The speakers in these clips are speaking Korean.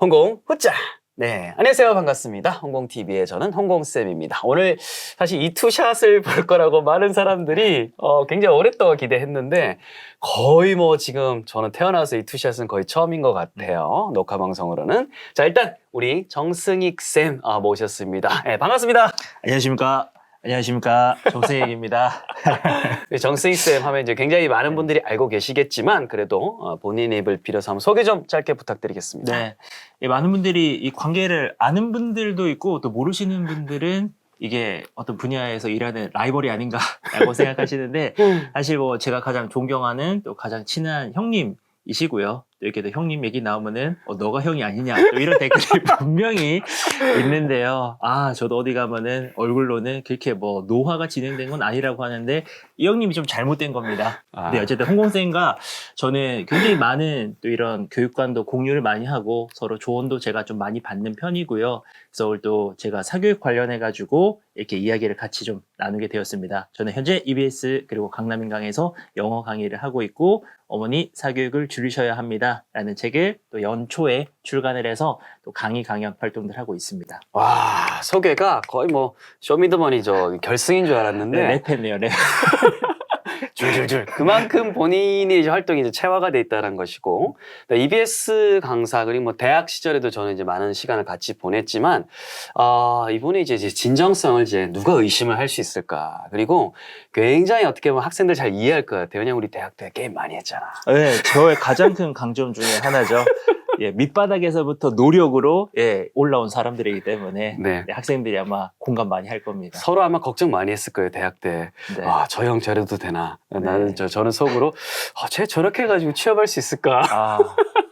홍공 후짜. 네, 안녕하세요. 반갑습니다. 홍공TV의 저는 홍공쌤입니다. 오늘 사실 이 투샷을 볼 거라고 많은 사람들이 어, 굉장히 오랫동안 기대했는데 거의 뭐 지금 저는 태어나서 이 투샷은 거의 처음인 것 같아요. 녹화 방송으로는. 자, 일단 우리 정승익 쌤 아, 모셨습니다. 네, 반갑습니다. 안녕하십니까. 안녕하십니까. 정승익입니다. 우리 정승익 쌤 하면 이제 굉장히 많은 분들이 알고 계시겠지만 그래도 어, 본인 입을 빌어서 한번 소개 좀 짧게 부탁드리겠습니다. 네. 예, 많은 분들이 이 관계를 아는 분들도 있고 또 모르시는 분들은 이게 어떤 분야에서 일하는 라이벌이 아닌가라고 생각하시는데 사실 뭐 제가 가장 존경하는 또 가장 친한 형님이시고요. 또 이렇게 또 형님 얘기 나오면은 어, 너가 형이 아니냐 또 이런 댓글이 분명히 있는데요. 아 저도 어디 가면은 얼굴로는 그렇게 뭐 노화가 진행된 건 아니라고 하는데 이 형님이 좀 잘못된 겁니다. 아. 네, 어쨌든 홍공생과 저는 굉장히 많은 또 이런 교육관도 공유를 많이 하고 서로 조언도 제가 좀 많이 받는 편이고요. 그래서 오늘 또 제가 사교육 관련해 가지고 이렇게 이야기를 같이 좀 나누게 되었습니다. 저는 현재 EBS 그리고 강남인강에서 영어 강의를 하고 있고 어머니 사교육을 줄이셔야 합니다 라는 책을 또 연초에 출간을 해서 또 강의 강연 활동들 하고 있습니다. 와 소개가 거의 뭐 쇼미더머니죠 결승인 줄 알았는데 네, 랩했네요. 랩. 줄줄줄. 그만큼 본인의 이제 활동이 이제 체화가 돼 있다는 것이고 또 EBS 강사 그리고 뭐 대학 시절에도 저는 이제 많은 시간을 같이 보냈지만 아 이분이 이제 이제 진정성을 이제 누가 의심을 할 수 있을까? 그리고 굉장히 어떻게 보면 학생들 잘 이해할 것 같아요. 왜냐면 우리 대학 때 게임 많이 했잖아. 네, 저의 가장 큰 강점 중에 하나죠. 예, 밑바닥에서부터 노력으로 예, 올라온 사람들이기 때문에 네. 네, 학생들이 아마 공감 많이 할 겁니다. 서로 아마 걱정 많이 했을 거예요 대학 때 네. 아, 저 형 저래도 되나? 나는 네. 저, 저는 속으로, 아, 쟤 저렇게 해가지고 취업할 수 있을까? 아,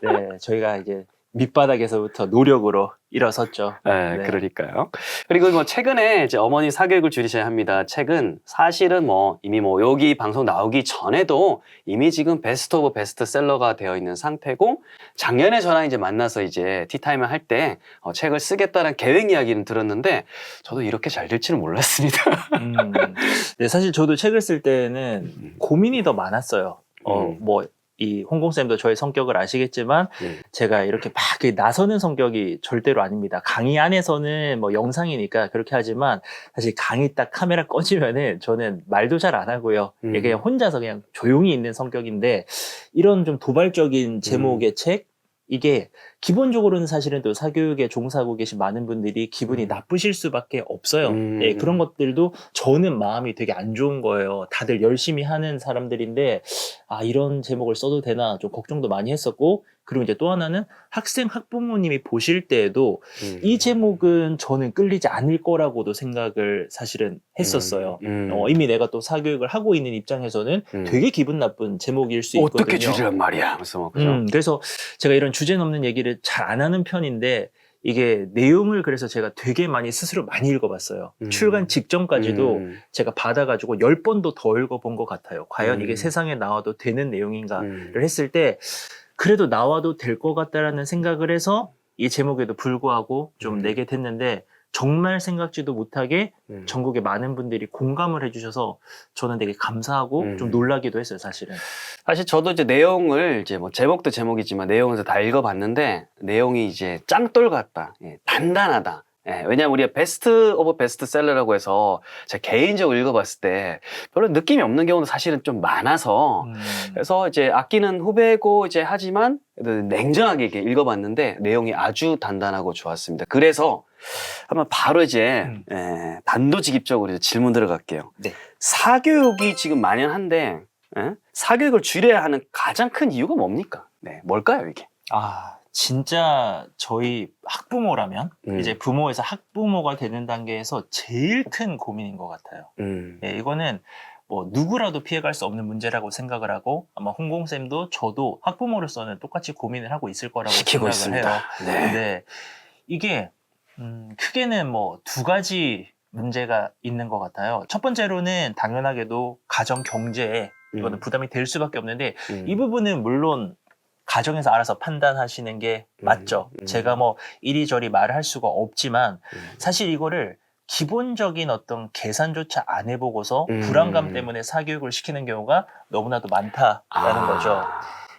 네, 저희가 이제 밑바닥에서부터 노력으로 일어섰죠. 네, 네. 그러니까요. 그리고 뭐 최근에 이제 어머니 사교육을 줄이셔야 합니다. 책은 사실은 뭐 이미 뭐 여기 방송 나오기 전에도 이미 지금 베스트 오브 베스트셀러가 되어 있는 상태고 작년에 저랑 이제 만나서 이제 티타임을 할 때 어, 책을 쓰겠다는 계획 이야기는 들었는데 저도 이렇게 잘될 줄은 몰랐습니다. 음, 네, 사실 저도 책을 쓸 때는 고민이 더 많았어요. 어, 음. 뭐, 이 홍공쌤도 저의 성격을 아시겠지만 음. 제가 이렇게 막그 나서는 성격이 절대로 아닙니다. 강의 안에서는 뭐 영상이니까 그렇게 하지만 사실 강의 딱 카메라 꺼지면은 저는 말도 잘 안 하고요. 음. 그냥 혼자서 그냥 조용히 있는 성격인데 이런 좀 음. 도발적인 제목의 책 이게 기본적으로는 사실은 또 사교육에 종사하고 계신 많은 분들이 기분이 음. 나쁘실 수밖에 없어요. 음. 예, 그런 것들도 저는 마음이 되게 안 좋은 거예요. 다들 열심히 하는 사람들인데 아 이런 제목을 써도 되나 좀 걱정도 많이 했었고 그리고 이제 또 하나는 학생 학부모님이 보실 때에도 음. 이 제목은 저는 끌리지 않을 거라고도 생각을 사실은 했었어요. 음. 어, 이미 내가 또 사교육을 하고 있는 입장에서는 음. 되게 기분 나쁜 제목일 수 있거든요. 어떻게 줄이란 말이야? 하면서 뭐, 그죠? 음, 그래서 제가 이런 주제 넘는 얘기를 잘 안 하는 편인데 이게 내용을 그래서 제가 되게 많이 스스로 많이 읽어봤어요. 음. 출간 직전까지도 음. 제가 받아가지고 열 번도 더 읽어본 것 같아요. 과연 음. 이게 세상에 나와도 되는 내용인가를 음. 했을 때 그래도 나와도 될 것 같다라는 생각을 해서 이 제목에도 불구하고 좀 음. 내게 됐는데 정말 생각지도 못하게 음. 전국의 많은 분들이 공감을 해주셔서 저는 되게 감사하고 음. 좀 놀라기도 했어요, 사실은. 사실 저도 이제 내용을 이제 뭐 제목도 제목이지만 내용에서 다 읽어봤는데 내용이 이제 짱돌 같다, 예, 단단하다. 예, 왜냐면 우리가 베스트 오브 베스트셀러라고 해서 제가 개인적으로 읽어봤을 때 별로 느낌이 없는 경우도 사실은 좀 많아서 음. 그래서 이제 아끼는 후배고 이제 하지만 냉정하게 이렇게 읽어봤는데 내용이 아주 단단하고 좋았습니다. 그래서 한번 바로 이제 음. 예, 단도직입적으로 이제 질문 들어갈게요. 네. 사교육이 지금 만연한데 예? 사교육을 줄여야 하는 가장 큰 이유가 뭡니까? 네, 뭘까요 이게? 아, 진짜 저희 학부모라면 음. 이제 부모에서 학부모가 되는 단계에서 제일 큰 고민인 것 같아요. 음, 예, 이거는 뭐 누구라도 피해갈 수 없는 문제라고 생각을 하고 아마 홍공 쌤도 저도 학부모로서는 똑같이 고민을 하고 있을 거라고 시키고 생각을 있습니다. 해요. 네. 근데 이게 음, 크게는 뭐 두 가지 문제가 있는 것 같아요. 첫 번째로는 당연하게도 가정 경제에 이거는 음. 부담이 될 수밖에 없는데 음. 이 부분은 물론 가정에서 알아서 판단하시는 게 음, 맞죠. 음. 제가 뭐 이리저리 말을 할 수가 없지만 음. 사실 이거를 기본적인 어떤 계산조차 안 해보고서 음. 불안감 때문에 사교육을 시키는 경우가 너무나도 많다라는 아. 거죠.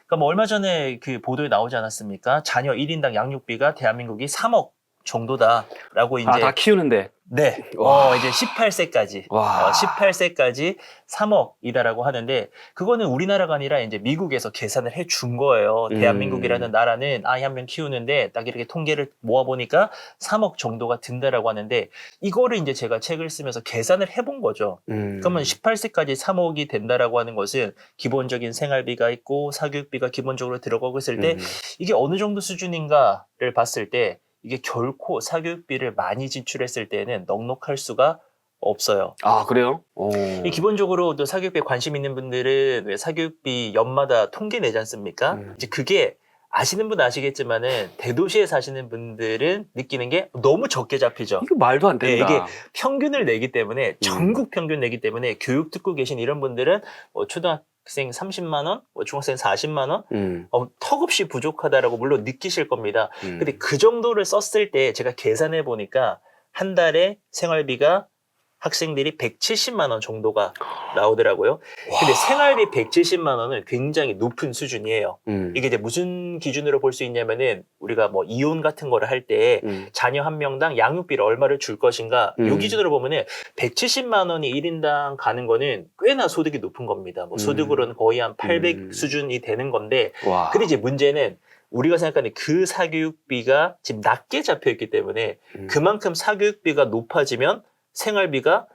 그러니까 뭐 얼마 전에 그 보도에 나오지 않았습니까? 자녀 1인당 양육비가 대한민국이 3억 정도다라고 이제 아, 다 키우는데. 네. 와. 어, 이제 18세까지. 와. 어, 18세까지 3억이다라고 하는데 그거는 우리나라가 아니라 이제 미국에서 계산을 해 준 거예요. 음. 대한민국이라는 나라는 아이 한 명 키우는데 딱 이렇게 통계를 모아 보니까 3억 정도가 든다라고 하는데 이거를 이제 제가 책을 쓰면서 계산을 해본 거죠. 음. 그러면 18세까지 3억이 된다라고 하는 것은 기본적인 생활비가 있고 사교육비가 기본적으로 들어가고 있을 때 음. 이게 어느 정도 수준인가를 봤을 때 이게 결코 사교육비를 많이 지출했을 때는 넉넉할 수가 없어요. 아, 그래요? 오. 이 기본적으로 또 사교육비에 관심 있는 분들은 왜 사교육비 연마다 통계 내지 않습니까? 음. 이제 그게 아시는 분 아시겠지만은 대도시에 사시는 분들은 느끼는 게 너무 적게 잡히죠. 이거 말도 안 된다. 네, 이게 평균을 내기 음. 때문에 전국 평균 내기 때문에 교육 듣고 계신 이런 분들은 뭐 초등학 생 30만 원, 뭐 중학생 40만 원, 음. 어, 턱없이 부족하다라고 물론 느끼실 겁니다. 음. 근데 그 정도를 썼을 때 제가 계산해 보니까 한 달에 생활비가 학생들이 170만 원 정도가 나오더라고요. 근데 생활비 170만 원은 굉장히 높은 수준이에요. 음. 이게 이제 무슨 기준으로 볼 수 있냐면은 우리가 뭐 이혼 같은 거를 할 때 음. 자녀 한 명당 양육비를 얼마를 줄 것인가 요 음. 기준으로 보면은 170만 원이 1인당 가는 거는 꽤나 소득이 높은 겁니다. 뭐 음. 소득으로는 거의 한 800 음. 수준이 되는 건데 와. 근데 이제 문제는 우리가 생각하는 그 사교육비가 지금 낮게 잡혀 있기 때문에 음. 그만큼 사교육비가 높아지면 생활비가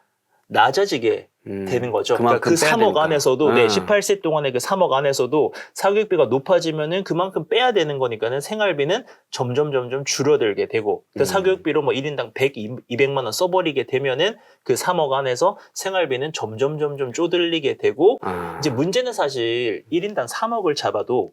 낮아지게 음. 되는 거죠. 그러니까 그 빼야 3억 되니까. 안에서도 네, 음. 18세 동안의 그 3억 안에서도 사교육비가 높아지면은 그만큼 빼야 되는 거니까는 생활비는 점점 점점 줄어들게 되고 그 음. 사교육비로 뭐 1인당 100, 200만 원 써버리게 되면은 그 3억 안에서 생활비는 점점 점점 쪼들리게 되고 아. 이제 문제는 사실 1인당 3억을 잡아도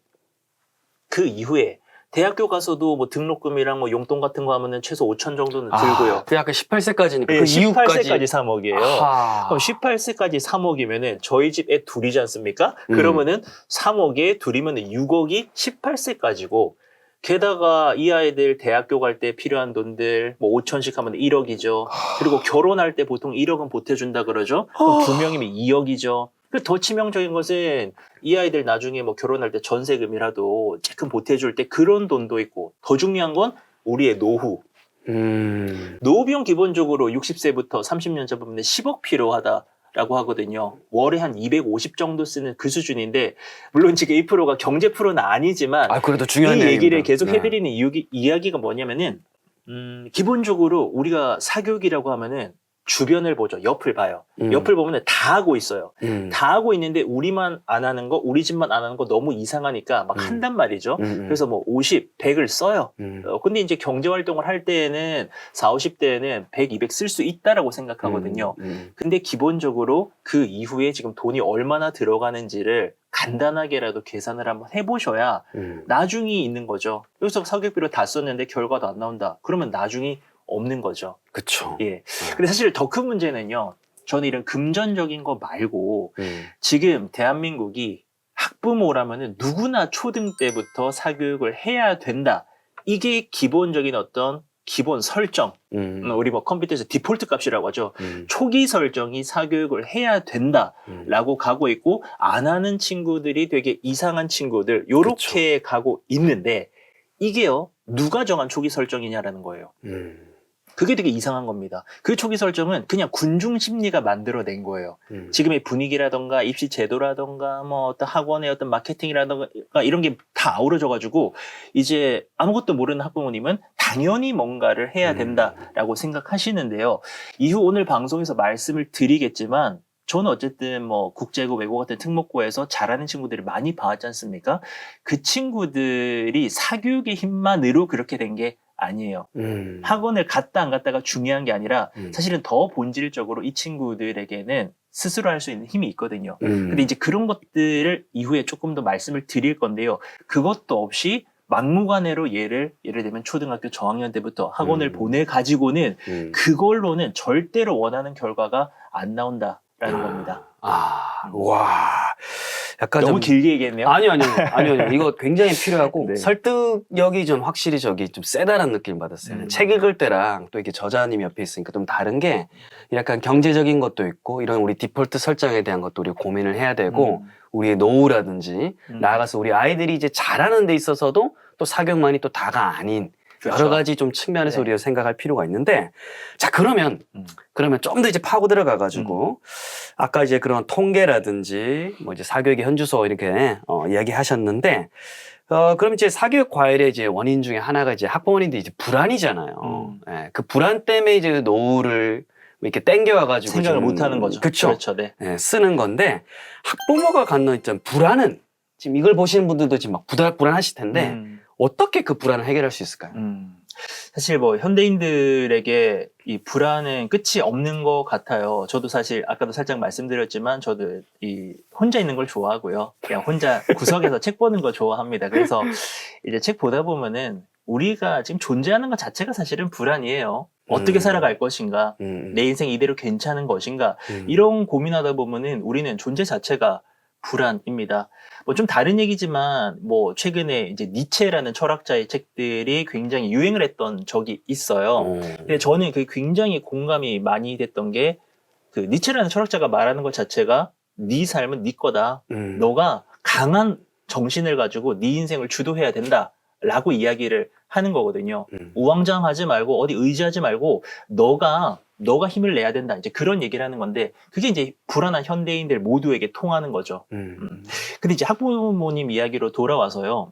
그 이후에 대학교 가서도 뭐 등록금이랑 뭐 용돈 같은 거 하면은 최소 5천 정도는 들고요. 아, 그 약간 18세까지니까 네, 그 18세까지 이후까지 3억이에요. 아하. 그럼 18세까지 3억이면은 저희 집 애 둘이지 않습니까? 음. 그러면은 3억에 둘이면은 6억이 18세까지고 게다가 이 아이들 대학교 갈 때 필요한 돈들 뭐 5천씩 하면 1억이죠. 그리고 결혼할 때 보통 1억은 보태준다 그러죠. 그럼 두 명이면 2억이죠. 그더 치명적인 것은 이 아이들 나중에 뭐 결혼할 때 전세금이라도 조금 보태줄 때 그런 돈도 있고 더 중요한 건 우리의 노후. 음. 노후 비용 기본적으로 60세부터 30년 잡으면 10억 필요하다 라고 하거든요. 월에 한 250 정도 쓰는 그 수준인데 물론 지금 이 프로가 경제 프로는 아니지만 아, 그래도 중요한 이 얘기를. 계속 네. 해드리는 이유, 이야기가 뭐냐면은 음, 기본적으로 우리가 사교육이라고 하면은 주변을 보죠. 옆을 봐요. 음. 옆을 보면 다 하고 있어요. 음. 다 하고 있는데 우리만 안 하는 거, 우리 집만 안 하는 거 너무 이상하니까 막 음. 한단 말이죠. 음, 음. 그래서 뭐 50, 100을 써요. 음. 어, 근데 이제 경제 활동을 할 때에는 4, 50대에는 100, 200 쓸 수 있다라고 생각하거든요. 음, 음. 근데 기본적으로 그 이후에 지금 돈이 얼마나 들어가는지를 간단하게라도 계산을 한번 해보셔야 음. 나중이 있는 거죠. 여기서 사교육비로 다 썼는데 결과도 안 나온다. 그러면 나중이 없는 거죠. 그쵸. 예. 근데 사실 더 큰 문제는요. 저는 이런 금전적인 거 말고 음. 지금 대한민국이 학부모라면은 누구나 초등 때부터 사교육을 해야 된다. 이게 기본적인 어떤 기본 설정. 음. 음, 우리 뭐 컴퓨터에서 디폴트 값이라고 하죠. 음. 초기 설정이 사교육을 해야 된다. 음. 라고 가고 있고 안 하는 친구들이 되게 이상한 친구들 요렇게 가고 있는데 이게요. 누가 정한 초기 설정이냐라는 거예요. 음. 그게 되게 이상한 겁니다. 그 초기 설정은 그냥 군중 심리가 만들어낸 거예요. 음. 지금의 분위기라던가 입시 제도라던가 뭐 어떤 학원의 어떤 마케팅이라던가 이런 게 다 아우러져 가지고 이제 아무것도 모르는 학부모님은 당연히 뭔가를 해야 음. 된다라고 생각하시는데요. 이후 오늘 방송에서 말씀을 드리겠지만 저는 어쨌든 뭐 국제고 외고 같은 특목고에서 잘하는 친구들을 많이 봐왔지 않습니까? 그 친구들이 사교육의 힘만으로 그렇게 된 게 아니에요. 음. 학원을 갔다 안 갔다가 중요한 게 아니라 음. 사실은 더 본질적으로 이 친구들에게는 스스로 할 수 있는 힘이 있거든요. 음. 근데 이제 그런 것들을 이후에 조금 더 말씀을 드릴 건데요. 그것도 없이 막무가내로 얘를 예를 들면 초등학교 저학년 때부터 학원을 음. 보내 가지고는 음. 그걸로는 절대로 원하는 결과가 안 나온다라는 아. 겁니다. 아, 와. 약간 너무 좀 길게 얘기했네요. 아니요, 아니요. 아니요, 아니요. 이거 굉장히 필요하고 네. 설득력이 좀 확실히 저기 좀 세다라는 느낌을 받았어요. 음. 책 읽을 때랑 또 이렇게 저자님 옆에 있으니까 좀 다른 게 약간 경제적인 것도 있고 이런 우리 디폴트 설정에 대한 것도 우리가 고민을 해야 되고 음. 우리의 노후라든지 음. 나아가서 우리 아이들이 이제 자라는 데 있어서도 또 사교육만이 또 다가 아닌 그렇죠. 여러 가지 좀 측면에서 네. 우리가 생각할 필요가 있는데 자 그러면 음. 그러면 좀 더 이제 파고 들어가 가지고 아까 이제 그런 통계라든지 뭐 이제 사교육의 현주소 이렇게 어, 이야기하셨는데 어 그럼 이제 사교육 과열의 이제 원인 중에 하나가 이제 학부모님들이 이제 불안이잖아요. 음. 예, 그 불안 때문에 이제 노후를 이렇게 땡겨와 가지고 생각을 못 하는 거죠. 그렇죠. 그렇죠. 네. 예, 쓰는 건데 학부모가 갖는 있던 불안은 지금 이걸 보시는 분들도 지금 막 부담 불안하실 텐데 음. 어떻게 그 불안을 해결할 수 있을까요? 음. 사실 뭐 현대인들에게 이 불안은 끝이 없는 것 같아요. 저도 사실 아까도 살짝 말씀드렸지만 저도 이 혼자 있는 걸 좋아하고요. 그냥 혼자 구석에서 책 보는 거 좋아합니다. 그래서 이제 책 보다 보면은 우리가 지금 존재하는 것 자체가 사실은 불안이에요. 어떻게 음. 살아갈 것인가? 음, 내 인생 이대로 괜찮은 것인가? 음. 이런 고민하다 보면은 우리는 존재 자체가 불안입니다. 뭐 좀 다른 얘기지만 뭐 최근에 이제 니체라는 철학자의 책들이 굉장히 유행을 했던 적이 있어요. 어. 근데 저는 그 굉장히 공감이 많이 됐던 게 그 니체라는 철학자가 말하는 것 자체가 네 삶은 네 거다. 음. 너가 강한 정신을 가지고 네 인생을 주도해야 된다 라고 이야기를 하는 거거든요. 음. 우왕좌왕하지 말고 어디 의지하지 말고 너가 너가 힘을 내야 된다. 이제 그런 얘기를 하는 건데 그게 이제 불안한 현대인들 모두에게 통하는 거죠. 음. 근데 이제 학부모님 이야기로 돌아와서요.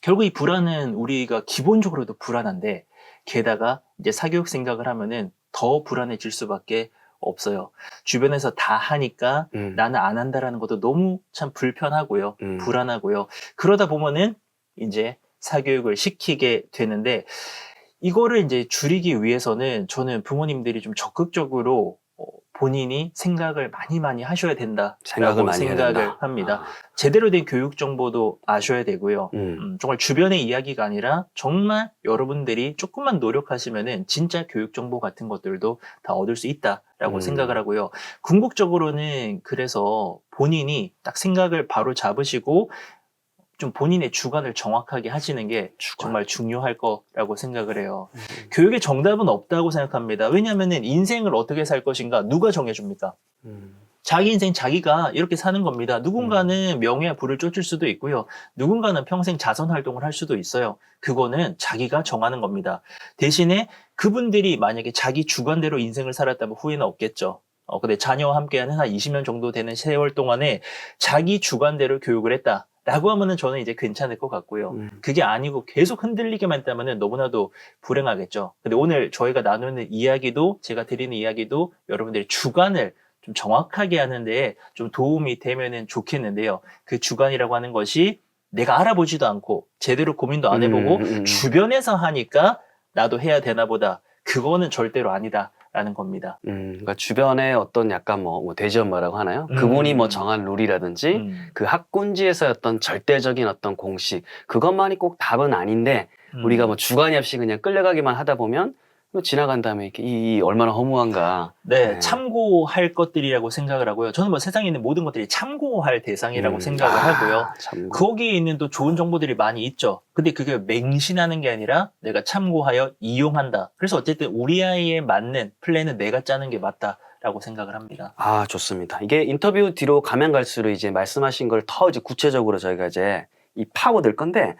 결국 이 불안은 우리가 기본적으로도 불안한데 게다가 이제 사교육 생각을 하면은 더 불안해질 수밖에 없어요. 주변에서 다 하니까 음. 나는 안 한다라는 것도 너무 참 불편하고요. 음. 불안하고요. 그러다 보면은 이제 사교육을 시키게 되는데 이거를 이제 줄이기 위해서는 저는 부모님들이 좀 적극적으로 어, 본인이 생각을 많이 많이 하셔야 된다라고 생각을 많이 생각을 된다. 합니다. 아. 제대로 된 교육 정보도 아셔야 되고요. 음. 음, 정말 주변의 이야기가 아니라 정말 여러분들이 조금만 노력하시면은 진짜 교육 정보 같은 것들도 다 얻을 수 있다라고 음. 생각을 하고요. 궁극적으로는 그래서 본인이 딱 생각을 바로 잡으시고 좀 본인의 주관을 정확하게 하시는 게 주관. 정말 중요할 거라고 생각을 해요. 음. 교육의 정답은 없다고 생각합니다. 왜냐하면 인생을 어떻게 살 것인가 누가 정해줍니까? 음. 자기 인생 자기가 이렇게 사는 겁니다. 누군가는 명예와 부를 쫓을 수도 있고요. 누군가는 평생 자선 활동을 할 수도 있어요. 그거는 자기가 정하는 겁니다. 대신에 그분들이 만약에 자기 주관대로 인생을 살았다면 후회는 없겠죠. 어, 근데 자녀와 함께하는 한 20년 정도 되는 세월 동안에 자기 주관대로 교육을 했다. 라고 하면은 저는 이제 괜찮을 것 같고요. 음. 그게 아니고 계속 흔들리게만 했다면 너무나도 불행하겠죠. 근데 오늘 저희가 나누는 이야기도 제가 드리는 이야기도 여러분들의 주관을 좀 정확하게 하는데 좀 도움이 되면은 좋겠는데요. 그 주관이라고 하는 것이 내가 알아보지도 않고 제대로 고민도 안 해보고 음, 음, 음. 주변에서 하니까 나도 해야 되나 보다. 그거는 절대로 아니다 라는 겁니다. 음, 그러니까 주변에 어떤 약간 뭐, 뭐 돼지 엄마라고 하나요? 음. 그분이 뭐 정한 룰이라든지 음, 그 학군지에서의 어떤 절대적인 어떤 공식 그것만이 꼭 답은 아닌데 음. 우리가 뭐 주관이 없이 그냥 끌려가기만 하다 보면 뭐 지나간 다음에 이렇게 이, 이 얼마나 허무한가. 네, 네. 참고할 것들이라고 생각을 하고요. 저는 뭐 세상에 있는 모든 것들이 참고할 대상이라고 음. 생각을 아, 하고요. 참. 거기에 있는 또 좋은 정보들이 많이 있죠. 근데 그게 맹신하는 게 아니라 내가 참고하여 이용한다. 그래서 어쨌든 우리 아이에 맞는 플랜은 내가 짜는 게 맞다 라고 생각을 합니다. 아, 좋습니다. 이게 인터뷰 뒤로 가면 갈수록 이제 말씀하신 걸 더 이제 구체적으로 저희가 이제 이 파고들 건데,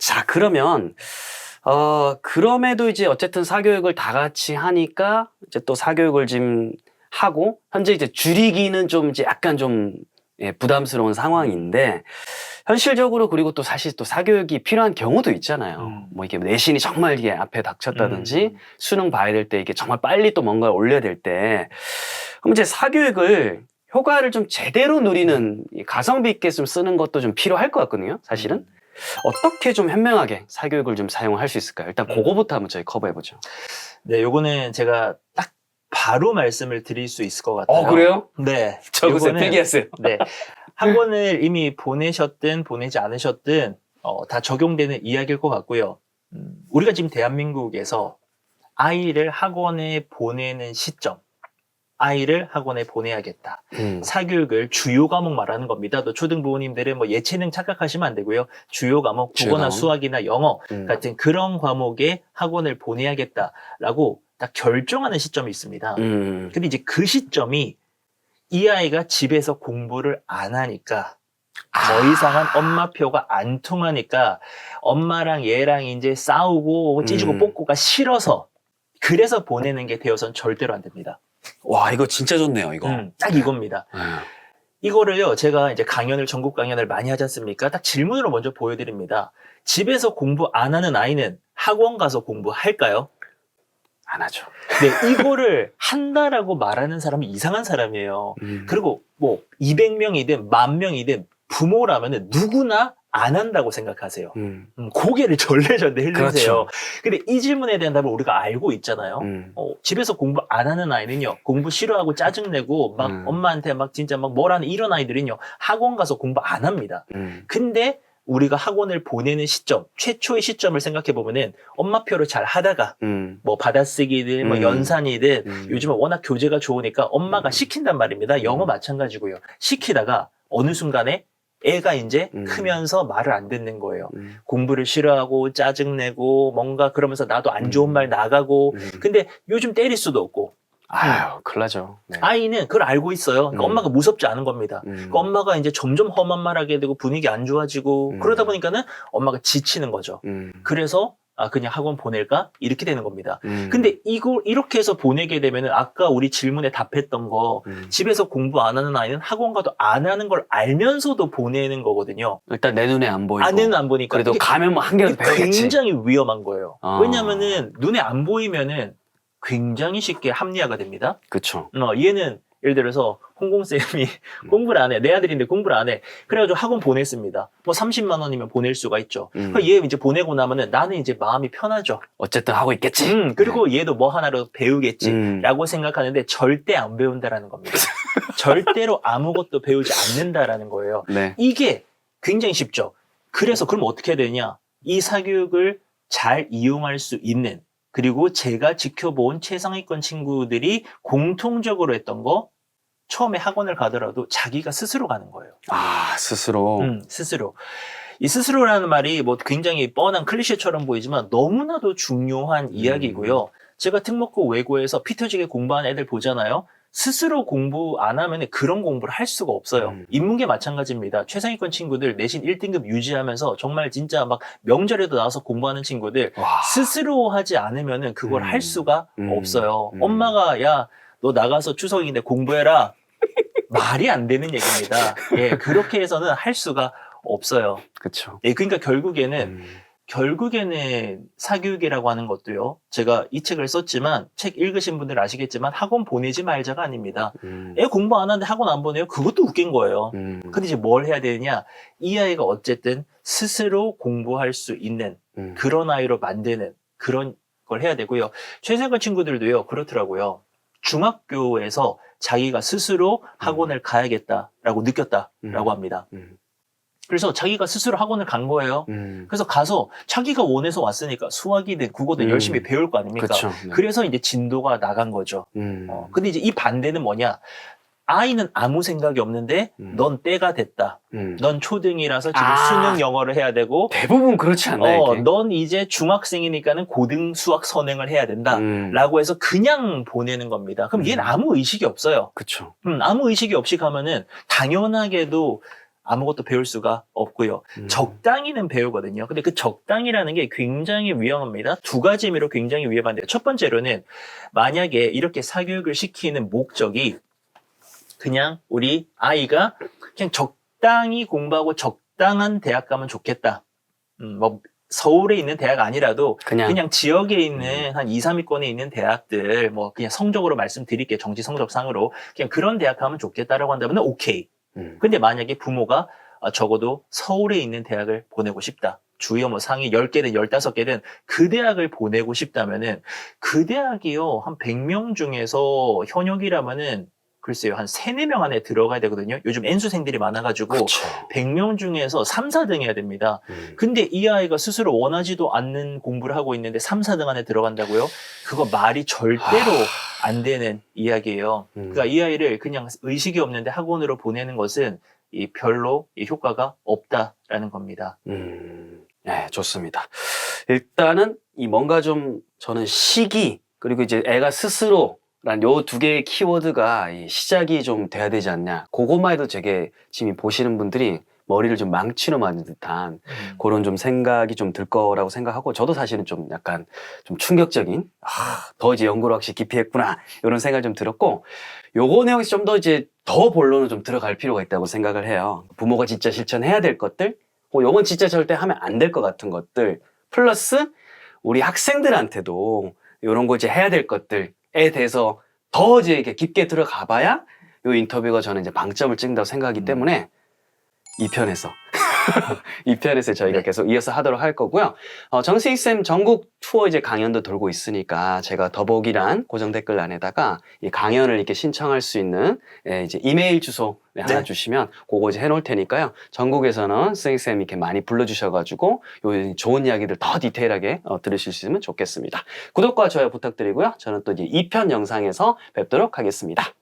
자, 그러면, 어, 그럼에도 이제 어쨌든 사교육을 다 같이 하니까 이제 또 사교육을 지금 하고, 현재 이제 줄이기는 좀 이제 약간 좀 예, 부담스러운 상황인데, 현실적으로 그리고 또 사실 또 사교육이 필요한 경우도 있잖아요. 음. 뭐 이게 내신이 정말 이게 앞에 닥쳤다든지, 음. 수능 봐야 될 때 이게 정말 빨리 또 뭔가를 올려야 될 때, 그럼 이제 사교육을 효과를 좀 제대로 누리는 이 가성비 있게 좀 쓰는 것도 좀 필요할 것 같거든요. 사실은 음. 어떻게 좀 현명하게 사교육을 좀 사용할 수 있을까요? 일단 음. 그거부터 한번 저희 커버해 보죠. 네, 요거는 제가 딱 바로 말씀을 드릴 수 있을 것 같아요. 어 그래요? 네. 요거는- 필기하세요. 네. 학원을 이미 보내셨든 보내지 않으셨든 어, 다 적용되는 이야기일 것 같고요. 음, 우리가 지금 대한민국에서 아이를 학원에 보내는 시점, 아이를 학원에 보내야겠다. 음. 사교육을 주요 과목 말하는 겁니다. 또 초등 부모님들은 뭐 예체능 착각하시면 안 되고요. 주요 과목, 주요 국어나 과목. 수학이나 영어 음. 같은 그런 과목에 학원을 보내야겠다라고 딱 결정하는 시점이 있습니다. 음. 근데 이제 그 시점이 이 아이가 집에서 공부를 안 하니까 더 이상은 엄마 표가 안 통하니까 엄마랑 얘랑 이제 싸우고 찌지고 음. 뽑고가 싫어서 그래서 보내는 게 되어선 절대로 안 됩니다. 와, 이거 진짜 좋네요, 이거. 음, 딱 이겁니다. 네. 이거를요, 제가 이제 강연을, 전국 강연을 많이 하지 않습니까? 딱 질문으로 먼저 보여드립니다. 집에서 공부 안 하는 아이는 학원 가서 공부할까요? 안 하죠. 네, 이거를 한다라고 말하는 사람이 이상한 사람이에요. 음. 그리고 뭐 200명이든 만 명이든 부모라면은 누구나 안 한다고 생각하세요. 음. 음, 고개를 절레절레 흘리세요. 그렇죠. 근데 이 질문에 대한 답을 우리가 알고 있잖아요. 음. 어, 집에서 공부 안 하는 아이는요, 공부 싫어하고 짜증내고, 막 음. 엄마한테 막 진짜 막 뭐라는 이런 아이들은요, 학원 가서 공부 안 합니다. 음. 근데 우리가 학원을 보내는 시점, 최초의 시점을 생각해 보면은 엄마표를 잘 하다가 음. 뭐 받아쓰기든 뭐 음. 연산이든 음. 요즘은 워낙 교재가 좋으니까 엄마가 음. 시킨단 말입니다. 영어 음. 마찬가지고요. 시키다가 어느 순간에 애가 이제 음. 크면서 말을 안 듣는 거예요. 음. 공부를 싫어하고 짜증내고 뭔가 그러면서 나도 안 좋은 음. 말 나가고 음. 근데 요즘 때릴 수도 없고 아유, 큰일 나죠. 네. 아이는 그걸 알고 있어요. 그러니까 음. 엄마가 무섭지 않은 겁니다. 음. 그러니까 엄마가 이제 점점 험한 말 하게 되고 분위기 안 좋아지고 음. 그러다 보니까는 엄마가 지치는 거죠. 음. 그래서 아 그냥 학원 보낼까 이렇게 되는 겁니다. 음. 근데 이걸 이렇게 해서 보내게 되면은 아까 우리 질문에 답했던 거 음. 집에서 공부 안 하는 아이는 학원 가도 안 하는 걸 알면서도 보내는 거거든요. 일단 내 눈에 안 보이고. 아내는 안 보니까 그래도 가면 뭐 한 개라도 배우겠지. 굉장히 위험한 거예요. 아. 왜냐면은 눈에 안 보이면은 굉장히 쉽게 합리화가 됩니다. 그쵸. 어, 얘는 예를 들어서 홍공쌤이 음. 공부를 안 해. 내 아들인데 공부를 안 해. 그래가지고 학원 보냈습니다. 뭐 30만 원이면 보낼 수가 있죠. 음. 그얘 이제 보내고 나면은 나는 이제 마음이 편하죠. 어쨌든 하고 있겠지. 음, 그리고 얘도 뭐 하나로 배우겠지. 음. 라고 생각하는데 절대 안 배운다라는 겁니다. 절대로 아무것도 배우지 않는다라는 거예요. 네. 이게 굉장히 쉽죠. 그래서 그럼 어떻게 해야 되냐? 이 사교육을 잘 이용할 수 있는 그리고 제가 지켜본 최상위권 친구들이 공통적으로 했던 거 처음에 학원을 가더라도 자기가 스스로 가는 거예요. 아, 스스로. 음, 스스로. 이 스스로라는 말이 뭐 굉장히 뻔한 클리셰처럼 보이지만 너무나도 중요한 음. 이야기고요. 제가 특목고 외고에서 피 터지게 공부하는 애들 보잖아요. 스스로 공부 안 하면 그런 공부를 할 수가 없어요. 음. 인문계 마찬가지입니다. 최상위권 친구들 내신 1등급 유지하면서 정말 진짜 막 명절에도 나와서 공부하는 친구들 와. 스스로 하지 않으면은 그걸 음. 할 수가 음. 없어요. 음. 엄마가 야, 너 나가서 추석인데 공부해라. 말이 안 되는 얘기입니다. 예, 그렇게 해서는 할 수가 없어요. 그쵸. 예, 그러니까 결국에는 음. 결국에는 사교육이라고 하는 것도요. 제가 이 책을 썼지만 책 읽으신 분들 아시겠지만 학원 보내지 말자가 아닙니다. 음. 애 공부 안 하는데 학원 안 보내요? 그것도 웃긴 거예요. 음. 근데 이제 뭘 해야 되느냐? 이 아이가 어쨌든 스스로 공부할 수 있는 음. 그런 아이로 만드는 그런 걸 해야 되고요. 최상권 친구들도요, 그렇더라고요. 중학교에서 자기가 스스로 학원을 가야겠다라고 느꼈다라고 음. 합니다. 음. 그래서 자기가 스스로 학원을 간 거예요. 음. 그래서 가서 자기가 원해서 왔으니까 수학이든 국어든 음. 열심히 배울 거 아닙니까? 그쵸. 네. 그래서 이제 진도가 나간 거죠. 음. 어, 근데 이제 이 반대는 뭐냐? 아이는 아무 생각이 없는데 음. 넌 때가 됐다. 음. 넌 초등이라서 지금 아. 수능 영어를 해야 되고 대부분 그렇지 않나요? 어? 넌 이제 중학생이니까는 고등 수학 선행을 해야 된다. 음. 라고 해서 그냥 보내는 겁니다. 그럼 얘는 음. 아무 의식이 없어요. 그쵸. 음, 아무 의식이 없이 가면은 당연하게도 아무것도 배울 수가 없고요. 음. 적당히는 배우거든요. 근데 그 적당이라는 게 굉장히 위험합니다. 두 가지 의미로 굉장히 위험한데요. 첫 번째로는 만약에 이렇게 사교육을 시키는 목적이 그냥 우리 아이가 그냥 적당히 공부하고 적당한 대학 가면 좋겠다. 음, 뭐 서울에 있는 대학 아니라도 그냥, 그냥 지역에 있는 한 2, 3위권에 있는 대학들 뭐 그냥 성적으로 말씀드릴게요. 정치 성적상으로 그냥 그런 대학 가면 좋겠다라고 한다면 오케이. 음. 근데 만약에 부모가 아, 적어도 서울에 있는 대학을 보내고 싶다. 주요 뭐 상위 10개든 15개든 그 대학을 보내고 싶다면은 그 대학이요. 한 100명 중에서 현역이라면은 글쎄요. 한 3, 4명 안에 들어가야 되거든요. 요즘 N수생들이 많아가지고 그쵸. 100명 중에서 3, 4등 해야 됩니다. 음. 근데 이 아이가 스스로 원하지도 않는 공부를 하고 있는데 3, 4등 안에 들어간다고요? 그거 말이 절대로 안 되는 이야기예요. 음. 그러니까 이 아이를 그냥 의식이 없는데 학원으로 보내는 것은 이 별로 이 효과가 없다라는 겁니다. 음, 네, 좋습니다. 일단은 이 뭔가 좀 저는 시기 그리고 이제 애가 스스로 라는 요두 개의 키워드가 이 시작이 좀 돼야 되지 않냐. 그것만 해도 되게 지금 보시는 분들이 머리를 좀 망치로 맞은 듯한 음. 그런 좀 생각이 좀 들 거라고 생각하고 저도 사실은 좀 약간 좀 충격적인 아, 더 이제 연구를 확실히 깊이 했구나 이런 생각이 좀 들었고 요거 내용에서 좀더 이제 더 본론을 좀 들어갈 필요가 있다고 생각을 해요. 부모가 진짜 실천해야 될 것들, 어, 요건 진짜 절대 하면 안 될 것 같은 것들, 플러스 우리 학생들한테도 이런 거 이제 해야 될 것들에 대해서 더 이제 이렇게 깊게 들어가 봐야 요 인터뷰가 저는 이제 방점을 찍는다고 생각하기 음. 때문에 이 편에서 이 편에서 저희가 네. 계속 이어서 하도록 할 거고요. 어, 정수익 쌤 전국 투어 이제 강연도 돌고 있으니까 제가 더보기란 고정 댓글란에다가 이 강연을 이렇게 신청할 수 있는 예, 이제 이메일 주소 네, 하나 네. 주시면 그거 이제 해놓을 테니까요. 전국에서는 수익 쌤 이렇게 많이 불러주셔가지고 요 좋은 이야기들 더 디테일하게 어, 들으실 수 있으면 좋겠습니다. 구독과 좋아요 부탁드리고요. 저는 또 이제 2편 영상에서 뵙도록 하겠습니다.